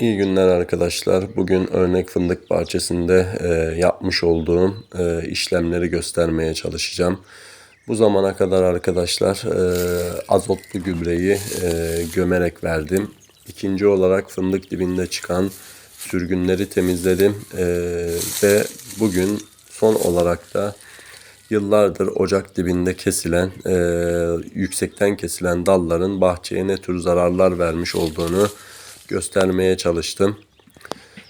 İyi günler arkadaşlar. Bugün örnek fındık bahçesinde e, yapmış olduğum e, işlemleri göstermeye çalışacağım. Bu zamana kadar arkadaşlar e, azotlu gübreyi e, gömerek verdim. İkinci olarak fındık dibinde çıkan sürgünleri temizledim. E, ve bugün son olarak da yıllardır ocak dibinde kesilen, e, yüksekten kesilen dalların bahçeye ne tür zararlar vermiş olduğunu göstermeye çalıştım.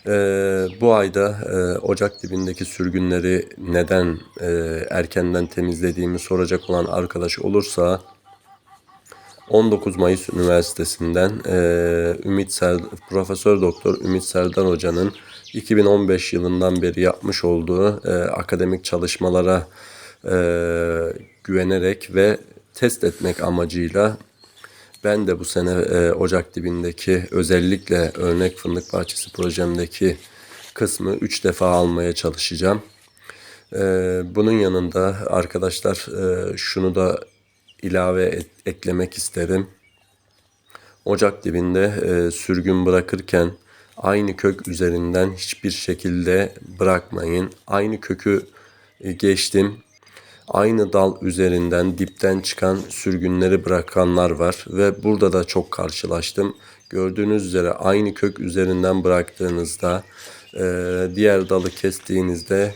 Ee, bu ayda e, ocak dibindeki sürgünleri neden e, erkenden temizlediğimi soracak olan arkadaş olursa 19 Mayıs Üniversitesi'nden e, Ümit Profesör Doktor Ümit Serdar Hoca'nın 2015 yılından beri yapmış olduğu e, akademik çalışmalara e, güvenerek ve test etmek amacıyla ben de bu sene e, Ocak dibindeki özellikle örnek fındık bahçesi projemdeki kısmı 3 defa almaya çalışacağım. E, bunun yanında arkadaşlar e, şunu da ilave et, eklemek isterim. Ocak dibinde e, sürgün bırakırken aynı kök üzerinden hiçbir şekilde bırakmayın. Aynı kökü e, geçtim aynı dal üzerinden dipten çıkan sürgünleri bırakanlar var ve burada da çok karşılaştım. Gördüğünüz üzere aynı kök üzerinden bıraktığınızda e, diğer dalı kestiğinizde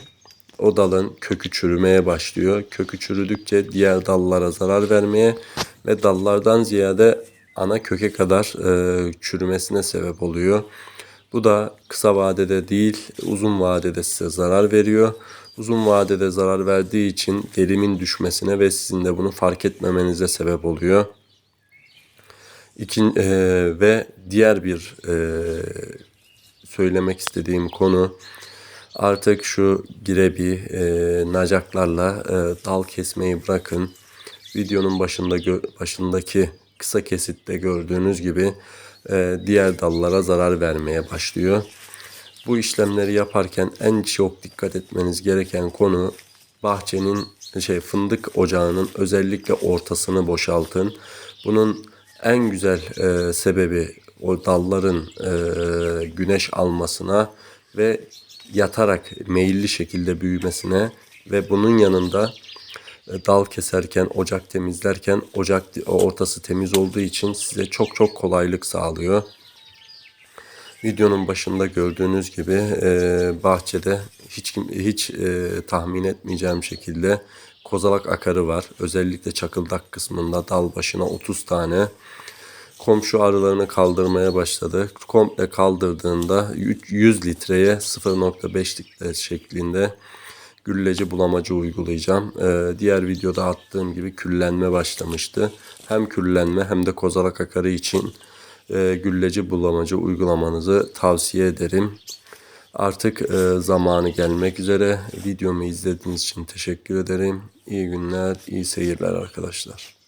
o dalın kökü çürümeye başlıyor. Kökü çürüdükçe diğer dallara zarar vermeye ve dallardan ziyade ana köke kadar e, çürümesine sebep oluyor. Bu da kısa vadede değil uzun vadede size zarar veriyor uzun vadede zarar verdiği için derimin düşmesine ve sizin de bunu fark etmemenize sebep oluyor. İkin, e, ve diğer bir e, söylemek istediğim konu artık şu girebi e, nacaklarla e, dal kesmeyi bırakın. Videonun başında başındaki kısa kesitte gördüğünüz gibi diğer dallara zarar vermeye başlıyor. Bu işlemleri yaparken en çok dikkat etmeniz gereken konu bahçenin şey fındık ocağının özellikle ortasını boşaltın. Bunun en güzel e, sebebi o dalların e, güneş almasına ve yatarak meyilli şekilde büyümesine ve bunun yanında e, dal keserken, ocak temizlerken ocak ortası temiz olduğu için size çok çok kolaylık sağlıyor. Videonun başında gördüğünüz gibi e, bahçede hiç hiç e, tahmin etmeyeceğim şekilde kozalak akarı var. Özellikle çakıldak kısmında dal başına 30 tane. Komşu arılarını kaldırmaya başladı. Komple kaldırdığında 100 litreye 0.5 litre şeklinde gülleci bulamacı uygulayacağım. Ee, diğer videoda attığım gibi küllenme başlamıştı. Hem küllenme hem de kozalak akarı için e, gülleci bulamacı uygulamanızı tavsiye ederim. Artık e, zamanı gelmek üzere. Videomu izlediğiniz için teşekkür ederim. İyi günler, iyi seyirler arkadaşlar.